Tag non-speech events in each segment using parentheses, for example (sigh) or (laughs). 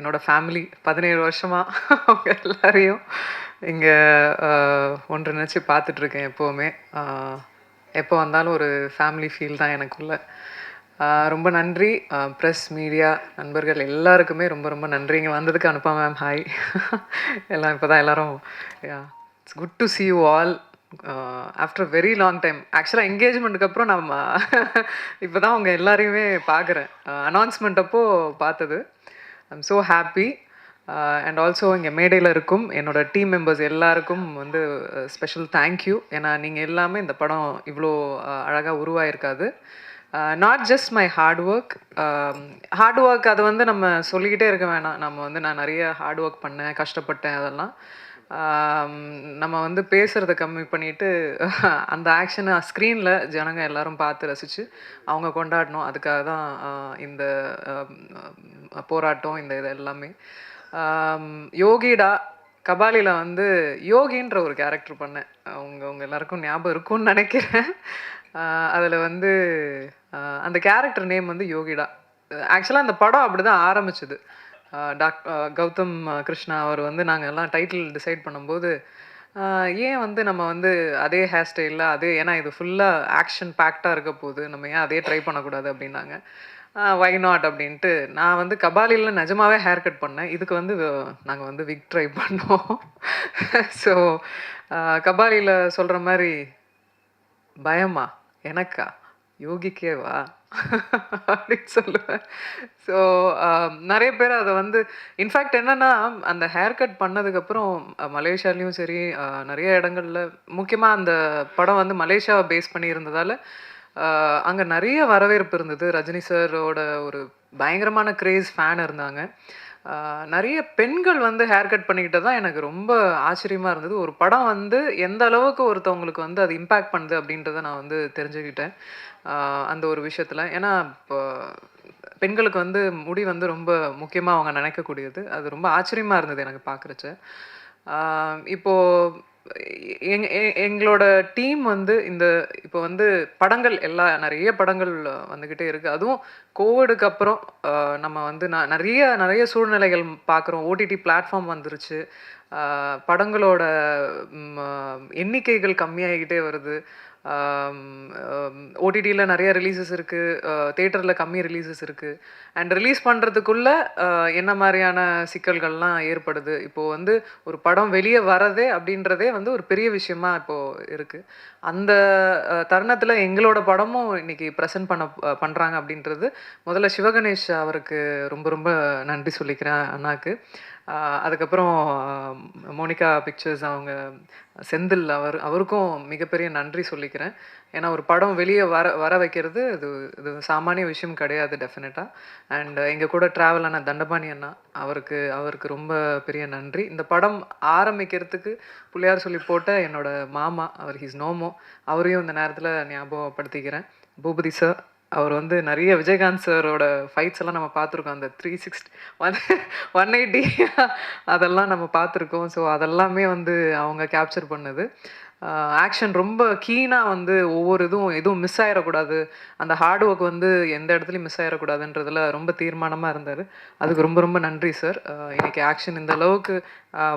என்னோட ஃபேமிலி பதினேழு வருஷமாக அவங்க எல்லாரையும் இங்கே ஒன்றிணைச்சு பார்த்துட்ருக்கேன் எப்போவுமே. எப்போ வந்தாலும் ஒரு ஃபேமிலி ஃபீல் தான் எனக்குள்ள. ரொம்ப நன்றி. ப்ரெஸ் மீடியா நண்பர்கள் எல்லாருக்குமே ரொம்ப ரொம்ப நன்றி. இங்கே வந்ததுக்கு அனுப்பா மேம் ஹாய் எல்லாம் இப்போ தான் எல்லோரும் it's good to see you all after very long time ஆக்சுவலாக என்கேஜ்மெண்ட்டுக்கு அப்புறம் நம்ம இப்போ தான் அவங்க எல்லாரையுமே பார்க்குறேன். அனௌன்ஸ்மெண்ட் அப்போது பார்த்தது. I'm so happy and also இங்கே மேடையில் இருக்கும் என்னோட டீம் மெம்பர்ஸ் எல்லாருக்கும் வந்து uh, ஸ்பெஷல் தேங்க்யூ ஏன்னா நீங்கள் எல்லாமே இந்த படம் இவ்வளோ uh, அழகாக உருவாயிருக்காது. Not just my hard work hard work அது வந்து நம்ம சொல்லிக்கிட்டே இருக்க வேணாம். நம்ம வந்து நான் நிறைய ஹார்ட் ஒர்க் பண்ணேன் கஷ்டப்பட்டேன் அதெல்லாம். நம்ம வந்து பேசுகிறத கம்மி பண்ணிட்டு (laughs) அந்த ஆக்ஷனை ஸ்க்ரீனில் ஜனங்க எல்லாரும் பார்த்து ரசித்து அவங்க கொண்டாடணும். அதுக்காக தான் இந்த போராட்டம் இந்த இது எல்லாமே. யோகிடா கபாலியில் வந்து யோகின்ற ஒரு கேரக்டர் பண்ணேன். அவங்க அவங்க எல்லாருக்கும் ஞாபகம் இருக்கும்னு நினைக்கிறேன். அதில் வந்து அந்த கேரக்டர் நேம் வந்து யோகிடா. ஆக்சுவலாக அந்த படம் அப்படி தான் ஆரம்பிச்சது. டாக் கௌதம் கிருஷ்ணா அவர் வந்து நாங்கள் எல்லாம் டைட்டில் டிசைட் பண்ணும்போது ஏன் வந்து நம்ம வந்து அதே ஹேர் ஸ்டைலில் அதே ஏன்னா இது ஃபுல்லாக ஆக்ஷன் பேக்டாக இருக்க போகுது. நம்ம ஏன் அதே ட்ரை பண்ணக்கூடாது அப்படின்னாங்க. வை நாட் அப்படின்ட்டு நான் வந்து கபாலியில் நிஜமாவே ஹேர் கட் பண்ணேன். இதுக்கு வந்து நாங்கள் வந்து விக் ட்ரை பண்ணோம். (laughs) ஸோ கபாலியில் சொல்கிற மாதிரி பயமா? எனக்கா? யோகிக்கேவா? அப்படின்னு சொல்லுவேன். ஸோ um, நிறைய பேர் அதை வந்து இன்ஃபேக்ட் என்னன்னா அந்த ஹேர் கட் பண்ணதுக்கப்புறம் மலேசியாலேயும் சரி நிறைய இடங்கள்ல முக்கியமாக அந்த படம் வந்து மலேசியாவை பேஸ் பண்ணி இருந்ததால் அங்கே நிறைய வரவேற்பு இருந்தது. ரஜினி சாரோட ஒரு பயங்கரமான கிரேஸ் ஃபேன் இருந்தாங்க. நிறைய பெண்கள் வந்து ஹேர் கட் பண்ணிக்கிட்டு தான் எனக்கு ரொம்ப ஆச்சரியமாக இருந்தது. ஒரு படம் வந்து எந்த அளவுக்கு ஒருத்தவங்களுக்கு வந்து அது இம்பேக்ட் பண்ணுது அப்படின்றத நான் வந்து தெரிஞ்சுக்கிட்டேன். அந்த ஒரு விஷயத்தில். ஏன்னா இப்போ பெண்களுக்கு வந்து முடி வந்து ரொம்ப முக்கியமாக அவங்க நினைக்கக்கூடியது. அது ரொம்ப ஆச்சரியமாக இருந்தது எனக்கு பார்க்குறச்ச இப்போது எங்களோட டீம் வந்து இந்த இப்போ வந்து படங்கள் எல்லா நிறைய படங்கள் வந்துக்கிட்டே இருக்குது அதுவும் கோவிடுக்கு அப்புறம் நம்ம வந்து நான் நிறைய நிறைய சூழ்நிலைகள் பார்க்குறோம் ஓடிடி பிளாட்ஃபார்ம் வந்துருச்சு. படங்களோட எண்ணிக்கைகள் கம்மியாகிக்கிட்டே வருது. ஓடிடியில் நிறைய ரிலீசஸ் இருக்குது தேட்டரில் கம்மி ரிலீசஸ் இருக்குது அண்ட் ரிலீஸ் பண்ணுறதுக்குள்ள என்ன மாதிரியான சிக்கல்கள்லாம் ஏற்படுது? இப்போது வந்து ஒரு படம் வெளியே வரதே அப்படின்றதே வந்து ஒரு பெரிய விஷயமா இப்போது இருக்குது அந்த தருணத்தில் எங்களோட படமும் இன்னைக்கு ப்ரெசென்ட் பண்ண பண்ணுறாங்க அப்படின்றது முதல்ல சிவகணேஷ் அவருக்கு ரொம்ப ரொம்ப நன்றி சொல்லிக்கிறேன் அண்ணாக்கு. அதுக்கப்புறம் மோனிகா பிக்சர்ஸ் அவங்க செந்தில் அவர் அவருக்கும் மிகப்பெரிய நன்றி சொல்லிக்கிறேன். ஏன்னா ஒரு படம் வெளியே வர வர வைக்கிறது இது இது சாமானிய விஷயம் கிடையாது டெஃபினட்டாக அண்ட் எங்கள் கூட ட்ராவல் ஆன தண்டபாணி அண்ணா அவருக்கு அவருக்கு ரொம்ப பெரிய நன்றி. இந்த படம் ஆரம்பிக்கிறதுக்கு பிள்ளையார் சொல்லி போட்ட என்னோட மாமா அவர் ஹிஸ் நோமோ அவரையும் இந்த நேரத்தில் ஞாபகப்படுத்திக்கிறேன். பூபதி சார் அவர் வந்து நிறைய விஜயகாந்த் சாரோட ஃபைட்ஸ் எல்லாம் நம்ம பார்த்துருக்கோம். அந்த three sixty one one eighty அதெல்லாம் நம்ம பார்த்துருக்கோம். ஸோ அதெல்லாமே வந்து அவங்க கேப்சர் பண்ணது. ஆக்ஷன் ரொம்ப கீனாக வந்து ஒவ்வொரு இதுவும் எதுவும் மிஸ் ஆகிடக்கூடாது அந்த ஹார்ட் ஒர்க் வந்து எந்த இடத்துலையும் மிஸ் ஆகிடக்கூடாதுன்றதுல ரொம்ப தீர்மானமாக இருந்தார். அதுக்கு ரொம்ப ரொம்ப நன்றி சார் இன்னைக்கு ஆக்ஷன் இந்த அளவுக்கு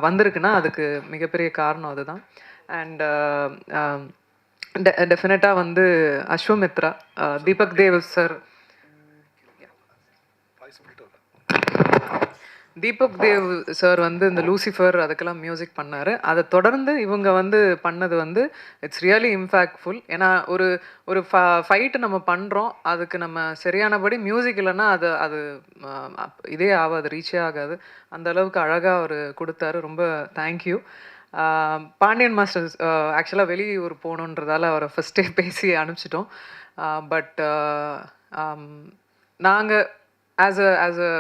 வந்திருக்குன்னா அதுக்கு மிகப்பெரிய காரணம் அதுதான். அண்ட் டெஃபினட்டாக வந்து அஸ்வமித்ரா தீபக் தேவ் சார் தீபக் தேவ் சார் வந்து இந்த லூசிஃபர் அதுக்கெல்லாம் மியூசிக் பண்ணார். அதை தொடர்ந்து இவங்க வந்து பண்ணது வந்து இட்ஸ் ரியலி இம்பாக்ட்ஃபுல் ஏன்னா ஒரு ஒரு ஃபைட்டு நம்ம பண்ணுறோம் அதுக்கு நம்ம சரியானபடி மியூசிக் இல்லைன்னா அது அது இதே ஆகாது ரீச்சே ஆகாது. அந்த அளவுக்கு அழகாக அவர் கொடுத்தாரு. ரொம்ப தேங்க்யூ பாண்டியன் மாஸ்டர்ஸ் ஆக்சுவலாக வெளியூர் போகணுன்றதால அவரை ஃபஸ்ட்டே பேசி அனுப்பிச்சிட்டோம். பட் நாங்கள் ஆஸ் அ ஆஸ் அ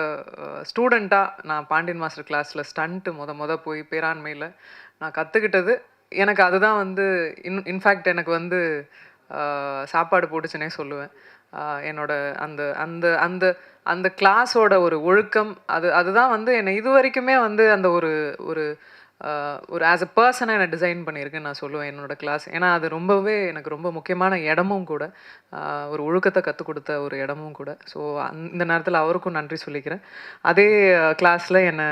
ஸ்டூடெண்ட்டாக நான் பாண்டியன் மாஸ்டர் கிளாஸில் ஸ்டண்ட்டு முத முத போய் பேராண்மையில் நான் கற்றுக்கிட்டது எனக்கு அதுதான் வந்து இன் இன்ஃபேக்ட் எனக்கு வந்து சாப்பாடு போட்டுச்சுனே சொல்லுவேன். என்னோட அந்த அந்த அந்த அந்த கிளாஸோட ஒரு ஒழுக்கம் அது அதுதான் வந்து என்னை இது வரைக்குமே வந்து அந்த ஒரு ஒரு ஒரு ஆஸ் அ பர்சனாக என்னை டிசைன் பண்ணியிருக்குன்னு நான் சொல்லுவேன் என்னோட கிளாஸ் ஏன்னா அது ரொம்பவே எனக்கு ரொம்ப முக்கியமான இடமும் கூட ஒரு ஒழுக்கத்தை கற்றுக் கொடுத்த ஒரு இடமும் கூட. ஸோ இந்த நேரத்தில் அவருக்கும் நன்றி சொல்லிக்கிறேன். அதே கிளாஸில் என்னை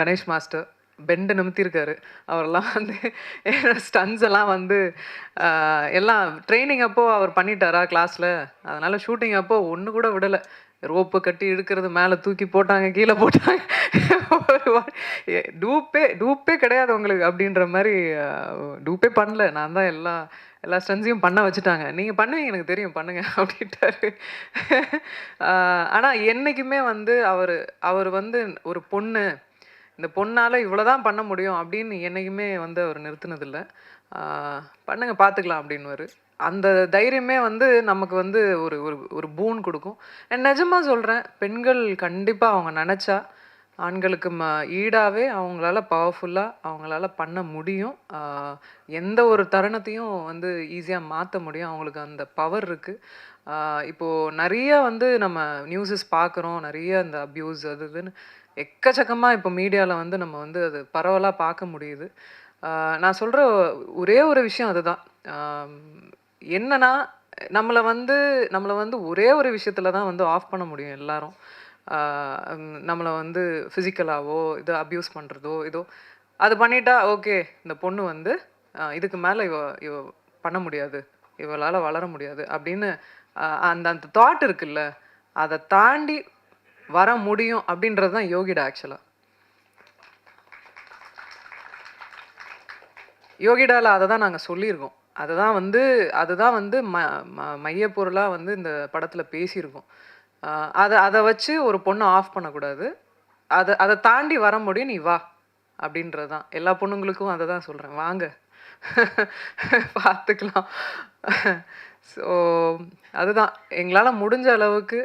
கணேஷ் மாஸ்டர் பெண்டு நிமித்திருக்காரு. அவரெல்லாம் வந்து ஸ்டன்ஸ் எல்லாம் வந்து எல்லாம் ட்ரைனிங் அப்போது அவர் பண்ணிட்டாரா கிளாஸில் அதனால் ஷூட்டிங் அப்போது ஒன்று கூட விடலை. ரோப்பு கட்டி இழுக்கிறது மேலே தூக்கி போட்டாங்க கீழே போட்டாங்க. டூப்பே டூப்பே கிடையாது உங்களுக்கு அப்படின்ற மாதிரி டூப்பே பண்ணல. நான் தான் எல்லா எல்லா ஸ்டன்ஸையும் பண்ண வச்சுட்டாங்க. நீங்கள் பண்ணுவீங்க எனக்கு தெரியும். பண்ணுங்க அப்படின்ட்டாரு. ஆனால் என்றைக்குமே வந்து அவர் அவர் வந்து ஒரு பொண்ணு இந்த பொண்ணால் இவ்வளோ தான் பண்ண முடியும் அப்படின்னு என்றைக்குமே வந்து அவர் நிறுத்தினதில்லை. பண்ணுங்கள் பார்த்துக்கலாம் அப்படின்னுவாரு. அந்த தைரியமே வந்து நமக்கு வந்து ஒரு ஒரு ஒரு பூன் கொடுக்கும். நிஜமாக சொல்கிறேன் பெண்கள் கண்டிப்பாக அவங்க நினச்சா ஆண்களுக்கு ம ஈடாகவே அவங்களால பவர்ஃபுல்லாக அவங்களால பண்ண முடியும். எந்த ஒரு தருணத்தையும் வந்து ஈஸியாக மாற்ற முடியும். அவங்களுக்கு அந்த பவர் இருக்குது இப்போது நிறைய வந்து நம்ம நியூஸஸ் பார்க்குறோம் நிறைய அந்த அப்யூஸ் அது இதுன்னு. எக்கச்சக்கமாக இப்போ மீடியாவில் வந்து நம்ம வந்து அது பரவலாக பார்க்க முடியுது. நான் சொல்கிற ஒரே ஒரு விஷயம் அதுதான். என்னன்னா நம்மளை வந்து நம்மளை வந்து ஒரே ஒரு விஷயத்துல தான் வந்து ஆஃப் பண்ண முடியும் எல்லாரும். நம்மளை வந்து ஃபிசிக்கலாவோ இது அப்யூஸ் பண்ணுறதோ இதோ அது பண்ணிட்டா ஓகே இந்த பொண்ணு வந்து இதுக்கு மேலே இவ இவ பண்ண முடியாது இவளால் வளர முடியாது அப்படின்னு அந்த அந்த தாட் இருக்குல்ல அதை தாண்டி வர முடியும் அப்படின்றது தான் யோகிடா ஆக்சுவலாக யோகிடால அதை தான் நாங்கள் சொல்லியிருக்கோம். அதுதான் வந்து அதுதான் வந்து ம ம மையப்பொருளாக வந்து இந்த படத்தில் பேசியிருக்கோம். அதை அதை வச்சு ஒரு பொண்ணை ஆஃப் பண்ணக்கூடாது. அதை அதை தாண்டி வர முடியும் நீ வா அப்படின்றது தான் எல்லா பொண்ணுங்களுக்கும் அதை தான் சொல்கிறேன் வாங்க. (laughs) பார்த்துக்கலாம் ஸோ அதுதான். எங்களால் முடிஞ்ச அளவுக்கு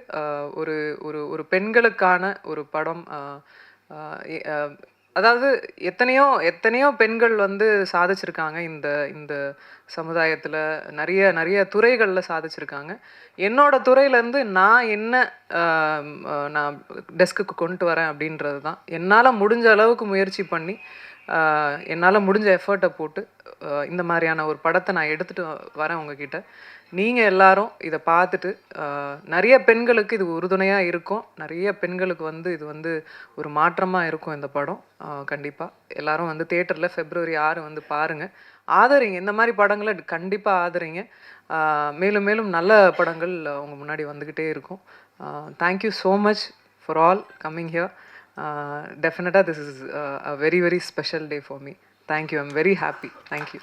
ஒரு ஒரு ஒரு பெண்களுக்கான ஒரு படம் அதாவது எத்தனையோ எத்தனையோ பெண்கள் வந்து சாதிச்சிருக்காங்க இந்த இந்த சமுதாயத்தில். நிறைய நிறைய துறைகளில் சாதிச்சிருக்காங்க. என்னோட துறையிலேருந்து நான் என்ன நான் டெஸ்க்குக்கு கொண்டு வரேன் அப்படின்றது தான் என்னால் முடிஞ்ச அளவுக்கு முயற்சி பண்ணி என்னால் முடிஞ்ச எஃபர்ட்டை போட்டு இந்த மாதிரியான ஒரு படத்தை நான் எடுத்துகிட்டு வரேன் உங்ககிட்ட. நீங்கள் எல்லாரும் இதை பார்த்துட்டு நிறைய பெண்களுக்கு இது உறுதுணையாக இருக்கும். நிறைய பெண்களுக்கு வந்து இது வந்து ஒரு மாற்றமாக இருக்கும் இந்த படம். கண்டிப்பாக எல்லாரும் வந்து தேட்டரில் ஃபெப்ரவரி ஆறு வந்து பாருங்கள் ஆதரிங்க இந்த மாதிரி படங்களை கண்டிப்பாக ஆதரிங்க. மேலும் மேலும் நல்ல படங்கள் உங்கள் முன்னாடி வந்துக்கிட்டே இருக்கும். Thank you so much for all coming here டெஃபினட்டாக this is a very very special day for me thank you I'm very happy thank you